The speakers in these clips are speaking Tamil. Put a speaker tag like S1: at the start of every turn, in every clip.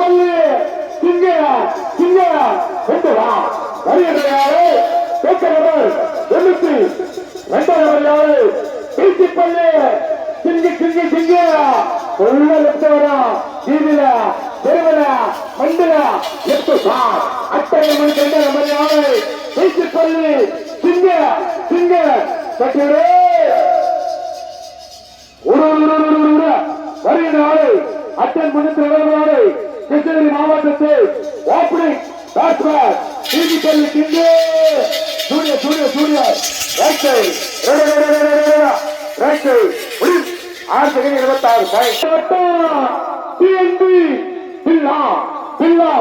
S1: சொல்லி. சிங்கையா சிங்கையா கொண்டு வா. வருகிற யாரு கேட்க நபர் எண்ணூத்தி இரண்டாவது யாரு பேச்சு பள்ளி சிங்கு சிங்கு சிங்கையா உள்ள லெப்டவரா வீதியில தெருவில மண்டில எட்டு சா அத்தனை மணிக்கு ரெண்டு நபர் யாரு பேச்சு பள்ளி சிங்க சிங்க கட்டிடு. ஒரு வருகிற ஆளு அட்டன் பண்ணி தலைவராளு கிருஷ்ணகிரி மாவட்டத்தில் ஓப்பனிங் பேட்ஸ்மேன் டிவி பள்ளி கிண்டு சூரிய சூரிய சூரிய. ரைட்டு ரைட்டு ஆறு செகண்ட் இருபத்தாறு டிஎன்பி பில்லா பில்லா.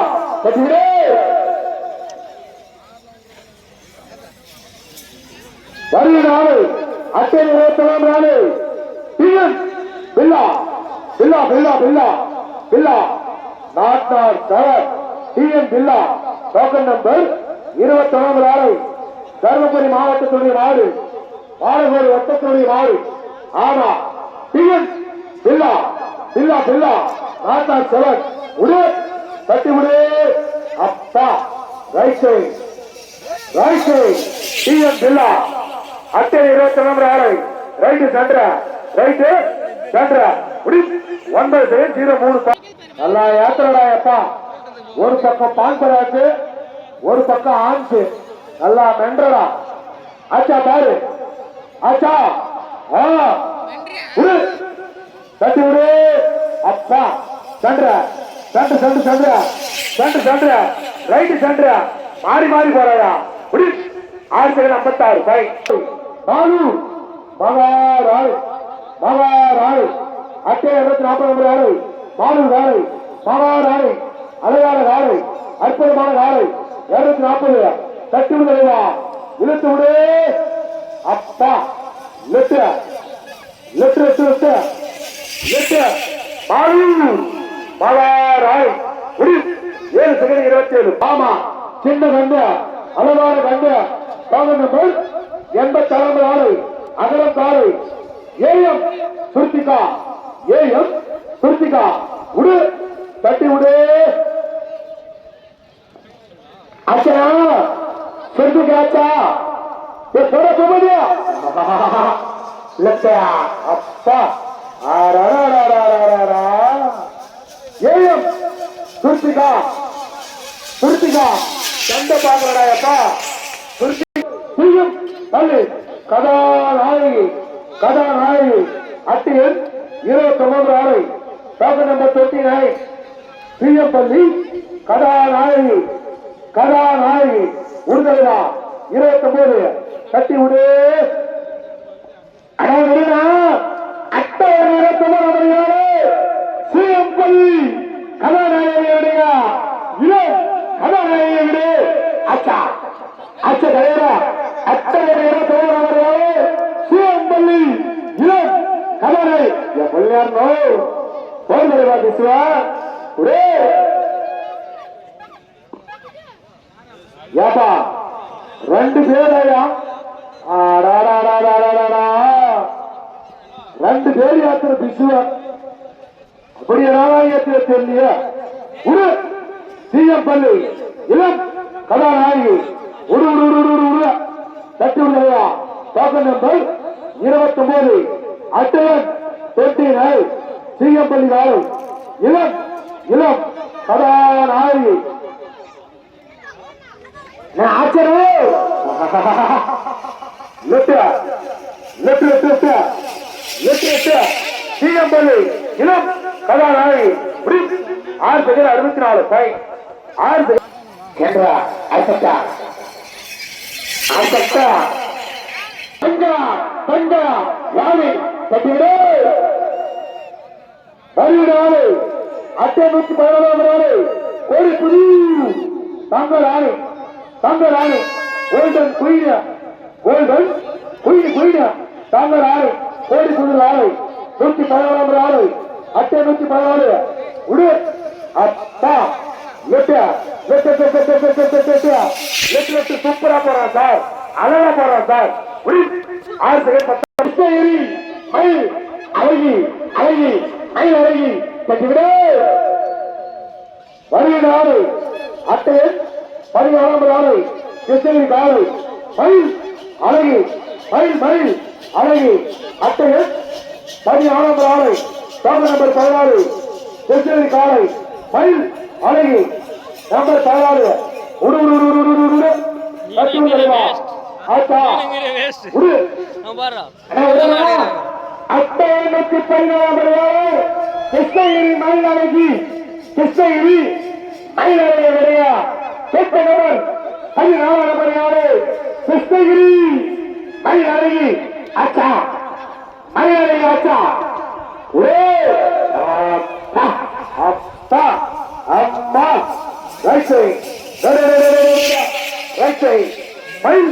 S1: கட்டிவிடு. வருகிற நாடு அத்தனை இருபத்தி ஒன்றாம் பில்லா. பில்லா பில்லா பில்லா பில்லா. நாட்டார் டி என் பில்லா டோக்கன் நம்பர் இருபத்தி ஒன்பது ஆறு. தருமபுரி மாவட்டத்துடைய நாடு பாலகோடு வட்டத்துடைய நாடு ஆமா டிஎன் பில்லா பில்லா பில்லா நாட்டார் செவன். விடு தட்டி விடு. அப்பா right side right side TN பில்லா. அட்டை இருபத்தி ஒன்பது ஆறு ரைட்டு சென்ற ரைட்டு சென்ற ஒன்பது ஜீரோ மூணு. நல்லா ஏத்தலடா அப்பா. ஒரு பக்கம் பான்பராக்கு ஒரு பக்கம் ஆன்சு நல்லா மென்றடா. ஆச்சா பாரு. ஆச்சா. ஆ. விடு தட்டி விடு அப்பா சந்திர சண்டு சண்டு சந்திர சண்டு சந்திர ரைட்டு சந்திர மாறி மாறி போறாயா? முடி ஆறு செகண்ட் ஐம்பத்தாறு. பை. நாலு. மகாராள் மகாராள் அட்டை இருபத்தி நாற்பது நம்பர் ஆறு. மாலு காலை மகாராய் அழகான காலை அற்புதமான காலை இருநூத்தி நாற்பது தட்டி விடுவா இழுத்து விடு. அப்பா லெட்டு லெட்டு லெட்டு லெட்டு லெட்டு மாலு மகாராய் முடி ஏழு செகண்ட் இருபத்தி ஏழு ஆமா சின்ன கண்டு அழகான கண்டு காலம் நம்பர் எண்பத்தி ஆறாவது ஆறு அகலம் காலை ஏஎம் சுருத்திகா ஏஎம் சுருத்திகா. விடு தட்டி விடு அச்சனா சொல்லுங்க ஆச்சா சொல்ல சொல்லுங்க லட்சா அப்பா ஏயம் துர்த்திகா துர்த்திகா சண்டை பாக்குறடா அப்பா துர்த்தியும் தள்ளு கதாநாயகி கதாநாயகி அட்டியில் இருபத்தி ஒன்பது ஆறு டோக்கன் நம்பர் டுவெண்ட்டி நைன் பிஎம்பள்ளி கதாநாயகி கதாநாயகி உறுதலா இருபத்தி ஒன்பது கட்டி விடு அட்டவர் நிறத்தமர் சிஎம்பள்ளி கதாநாயகியுடைய இளம் கதாநாயகியுடைய அச்சா அச்ச தலைவரா அட்டவர் நிறத்தமர் அவர்களே சிஎம்பள்ளி இளம் கதாநாயகி. பிள்ளையார் நோய் போன் பேசுவா ஒரே. ஏப்பா ரெண்டு பேரையா ரெண்டு பேர் யாத்திர பிசுவ அப்படி நாராயணத்தில் தெரியல உரு. சிஎம் பள்ளி. இளம் கதாநாயகி. உரு உரு உரு உரு உரு. தட்டி விடுறையா டோக்கன் நம்பர் இருபத்தி ஒன்பது அட்டவன் டுவெண்ட்டி நைன் சீகப்பள்ளி பள்ளி இளம் இளம் கதாநாயகி நான் ஆச்சரியம்? லெட்டு லெட்டு லெட்டு லெட்டு. லெட்டு இளம் கதாநாயகி ஆறு செகண்ட் அறுபத்தி நாலு பை ஆறு செகண்ட் கேட்டா அசத்தா அசத்தா பஞ்சா பஞ்சா யானை. கட்டிவிடு பதினேழு ஆறு அட்டை நூத்தி பதினோராம் ஆறு ஒரு புது தங்கள் ஆறு தங்கள் ஆறு கோல்டன் குயினா கோல்டன் குயின் குயினா தங்கள் ஆறு கோடி புது ஆறு நூத்தி பதினோராம் ஆறு அட்டை நூத்தி பதினாறு உடு அத்தா லெப்டா left left left left left left சூப்பரா போறான் சார். அழகா போறான் சார். ஆறு செகண்ட் பத்து மயில் அழகி அழகி அழகி கட்டிவிடு அட்டையன் பதினாறாம் கிருஷ்ணகிரி காலை மயில் அழகு மயில் மயில் அழகு. அட்டையன் பதினாறாம் ஆலை சாமி நம்பர் பதினாறு. கிருஷ்ணகிரி காலை மயில் அழகு. நம்பர் பதினாறு. உடு உடு உடு உடு உடு உடு. கட்டி விடுவா ஆச்சா?
S2: நீலகிரி வேஸ்ட்.
S1: உடு.
S2: பாரு
S1: அட்டை கிருஷ்ணகிரி மயில் அழகி கிருஷ்ணகிரி மயில் அழகிய கேட்க பதினாலாம் நம்பர் கிருஷ்ணகிரி மயில் அச்சா மயில் அச்சா ஓ அப்பா அம்மா ரைட் சைட் ரைட் சைட் மயில்.